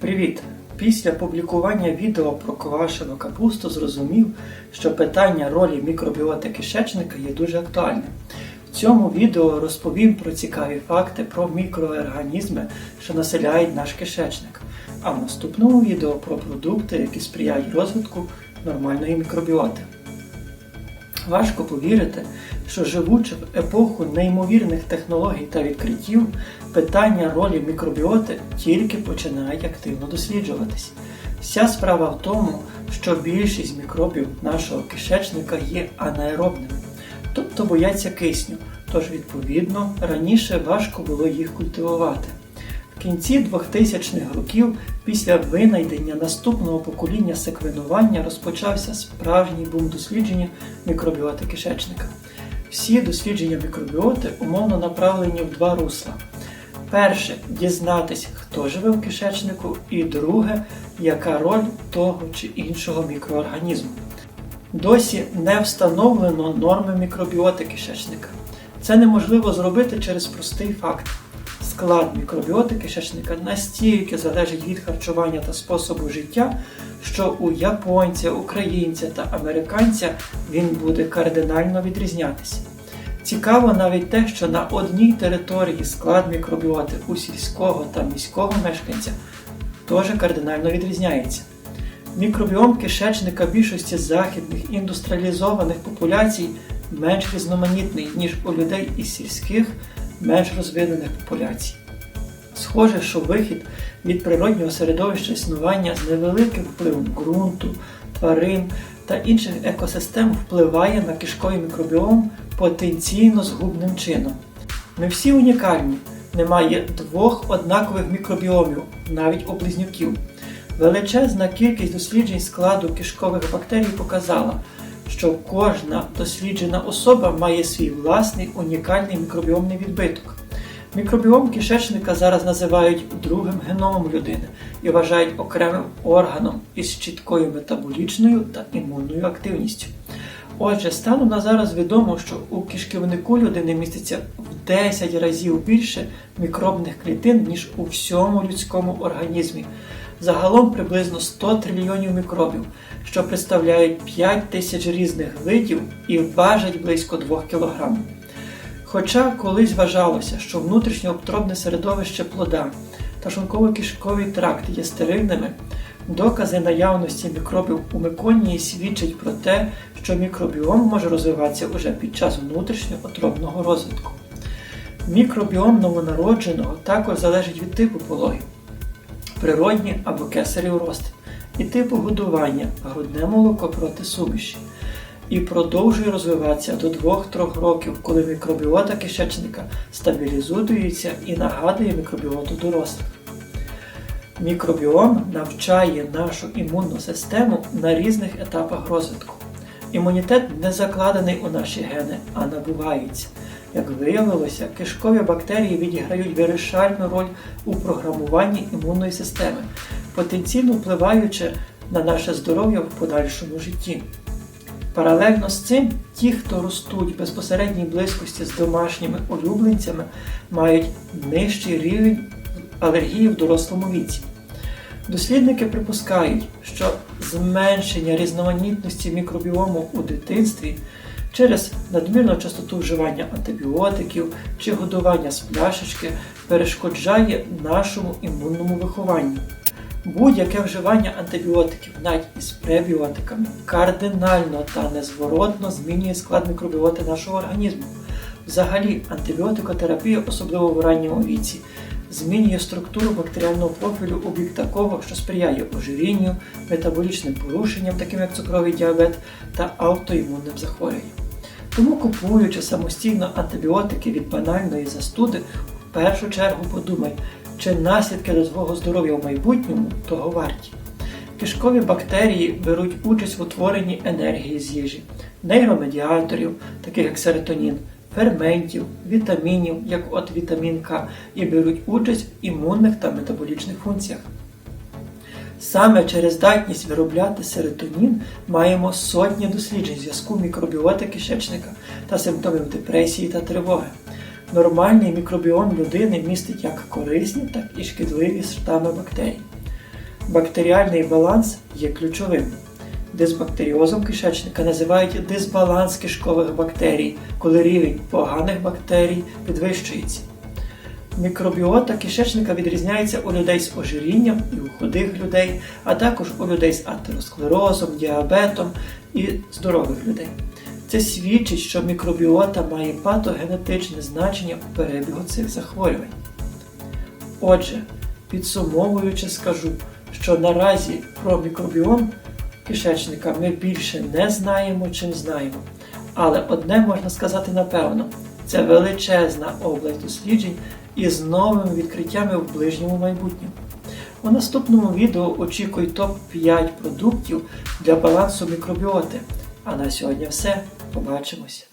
Привіт! Після публікування відео про квашену капусту зрозумів, що питання ролі мікробіоти кишечника є дуже актуальним. В цьому відео розповім про цікаві факти про мікроорганізми, що населяють наш кишечник. А в наступному відео про продукти, які сприяють розвитку нормальної мікробіоти. Важко повірити, що живучи в епоху неймовірних технологій та відкриттів, питання ролі мікробіоти тільки починають активно досліджуватись. Вся справа в тому, що більшість мікробів нашого кишечника є анаеробними, тобто бояться кисню, тож, відповідно, раніше важко було їх культивувати. В кінці 2000-х років після винайдення наступного покоління секвенування розпочався справжній бум дослідження мікробіоти кишечника. Всі дослідження мікробіоти умовно направлені в два русла. Перше дізнатись, хто живе в кишечнику, і друге, яка роль того чи іншого мікроорганізму. Досі не встановлено норми мікробіоти кишечника. Це неможливо зробити через простий факт. Склад мікробіоти кишечника настільки залежить від харчування та способу життя, що у японця, українця та американця він буде кардинально відрізнятися. Цікаво навіть те, що на одній території склад мікробіоти у сільського та міського мешканця теж кардинально відрізняється. Мікробіом кишечника більшості західних індустріалізованих популяцій менш різноманітний, ніж у людей із сільських, менш розвинених популяцій. Схоже, що вихід від природнього середовища існування з невеликим впливом ґрунту, тварин та інших екосистем впливає на кишковий мікробіом потенційно згубним чином. Ми всі унікальні, немає двох однакових мікробіомів, навіть у близнюків. Величезна кількість досліджень складу кишкових бактерій показала, що кожна досліджена особа має свій власний унікальний мікробіомний відбиток. Мікробіом кишечника зараз називають другим геномом людини і вважають окремим органом із чіткою метаболічною та імунною активністю. Отже, станом на зараз відомо, що у кишківнику людини міститься в 10 разів більше мікробних клітин, ніж у всьому людському організмі. Загалом приблизно 100 трильйонів мікробів, що представляють 5 тисяч різних видів і важать близько 2 кг. Хоча колись вважалося, що внутрішньообтробне середовище плода та шлунково-кишковий тракт є стерильними, докази наявності мікробів у меконії свідчать про те, що мікробіом може розвиватися уже під час внутрішньоотробного розвитку. Мікробіом новонародженого також залежить від типу пологів, природні або кесарів розтин, і типу годування, грудне молоко проти суміші і продовжує розвиватися до 2-3 років, коли мікробіота кишечника стабілізується і нагадує мікробіоту дорослих. Мікробіом навчає нашу імунну систему на різних етапах розвитку. Імунітет не закладений у наші гени, а набувається. Як виявилося, кишкові бактерії відіграють вирішальну роль у програмуванні імунної системи, потенційно впливаючи на наше здоров'я в подальшому житті. Паралельно з цим, ті, хто ростуть в безпосередній близькості з домашніми улюбленцями, мають нижчий рівень алергії в дорослому віці. Дослідники припускають, що зменшення різноманітності мікробіому у дитинстві через надмірну частоту вживання антибіотиків чи годування з пляшечки перешкоджає нашому імунному вихованню. Будь-яке вживання антибіотиків, навіть із пребіотиками, кардинально та незворотно змінює склад мікробіоти нашого організму. Взагалі, антибіотикотерапія, особливо в ранньому віці, змінює структуру бактеріального профілю у бік такого, що сприяє ожирінню, метаболічним порушенням, таким як цукровий діабет та аутоімунним захворюванням. Тому, купуючи самостійно антибіотики від банальної застуди, в першу чергу подумай, чи наслідки для свого здоров'я в майбутньому того варті. Кишкові бактерії беруть участь в утворенні енергії з їжі, нейромедіаторів, таких як серотонін, ферментів, вітамінів, як от вітамін К, і беруть участь в імунних та метаболічних функціях. Саме через здатність виробляти серотонін маємо сотні досліджень зв'язку мікробіоти кишечника та симптомів депресії та тривоги. Нормальний мікробіом людини містить як корисні, так і шкідливі штами бактерій. Бактеріальний баланс є ключовим. Дисбактеріозом кишечника називають дисбаланс кишкових бактерій, коли рівень поганих бактерій підвищується. Мікробіота кишечника відрізняється у людей з ожирінням і у худих людей, а також у людей з атеросклерозом, діабетом і здорових людей. Це свідчить, що мікробіота має патогенетичне значення у перебігу цих захворювань. Отже, підсумовуючи, скажу, що наразі про мікробіом кишечника ми більше не знаємо, чим знаємо. Але одне можна сказати напевно: це величезна область досліджень із новими відкриттями в ближньому майбутньому. У наступному відео очікуй топ-5 продуктів для балансу мікробіоти. А на сьогодні все. Побачимось!